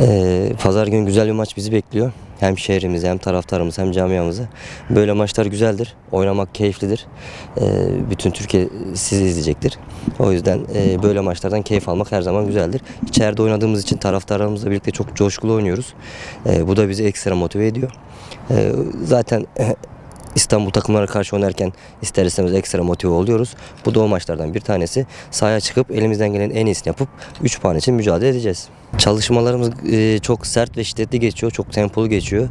Ee, Pazar günü güzel bir maç bizi bekliyor. Hem şehrimiz hem taraftarımız hem camiamızı. Böyle maçlar güzeldir. Oynamak keyiflidir. Ee, bütün Türkiye sizi izleyecektir. O yüzden e, böyle maçlardan keyif almak her zaman güzeldir. İçeride oynadığımız için taraftarlarımızla birlikte çok coşkulu oynuyoruz. Ee, bu da bizi ekstra motive ediyor. Ee, zaten İstanbul takımlara karşı oynarken ister istemez ekstra motive oluyoruz. Bu da o maçlardan bir tanesi. Sahaya çıkıp elimizden gelen en iyisini yapıp 3 puan için mücadele edeceğiz. Çalışmalarımız e, çok sert ve şiddetli geçiyor. Çok tempolu geçiyor.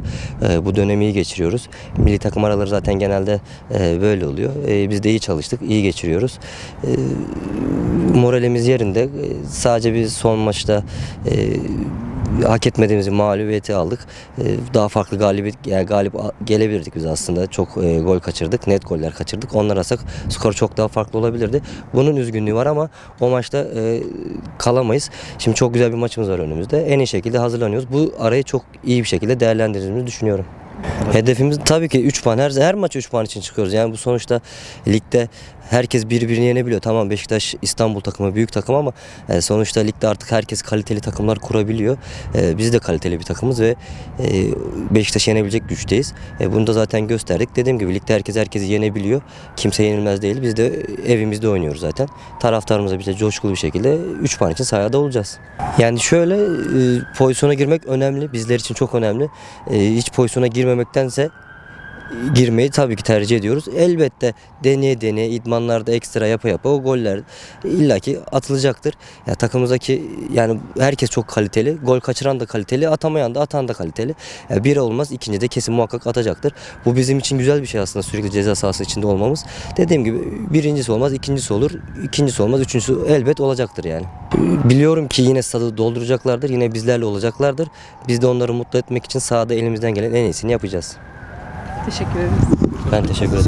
E, bu dönemi iyi geçiriyoruz. Milli takım araları zaten genelde e, böyle oluyor. Biz de iyi çalıştık, iyi geçiriyoruz. Moralimiz yerinde. Sadece bir son maçta hak etmediğimiz mağlubiyeti aldık. E, daha farklı galibiyet yani galip gelebilirdik biz aslında. Çok e, gol kaçırdık, net goller kaçırdık. Onlar alsak skor çok daha farklı olabilirdi. Bunun üzgünlüğü var ama o maçta e, kalamayız. Şimdi çok güzel bir maçımız var önümüzde. En iyi şekilde hazırlanıyoruz. Bu arayı çok iyi bir şekilde değerlendirdiğimizi düşünüyorum. Hedefimiz tabii ki 3 puan. Her, her maç 3 puan için çıkıyoruz. Yani bu sonuçta ligde herkes birbirini yenebiliyor. Tamam Beşiktaş İstanbul takımı büyük takım ama e, sonuçta ligde artık herkes kaliteli takımlar kurabiliyor. E, biz de kaliteli bir takımız ve e, Beşiktaş'ı yenebilecek güçteyiz. E, bunu da zaten gösterdik. Dediğim gibi ligde herkes herkesi yenebiliyor. Kimse yenilmez değil. Biz de evimizde oynuyoruz zaten. Taraftarımıza bize coşkulu bir şekilde 3 puan için sahada olacağız. Yani şöyle e, pozisyona girmek önemli. Bizler için çok önemli. E, hiç pozisyona girmemektense girmeyi tabii ki tercih ediyoruz. Elbette deneye deneye idmanlarda ekstra yapa yapa o goller illaki atılacaktır. Ya takımımızdaki yani herkes çok kaliteli. Gol kaçıran da kaliteli, atamayan da atan da kaliteli. Ya biri olmaz, ikinci de kesin muhakkak atacaktır. Bu bizim için güzel bir şey aslında sürekli ceza sahası içinde olmamız. Dediğim gibi birincisi olmaz, ikincisi olur, ikincisi olmaz, üçüncüsü elbet olacaktır yani. Biliyorum ki yine stadı dolduracaklardır, yine bizlerle olacaklardır. Biz de onları mutlu etmek için sahada elimizden gelen en iyisini yapacağız. Teşekkür ederiz. Ben teşekkür ederim.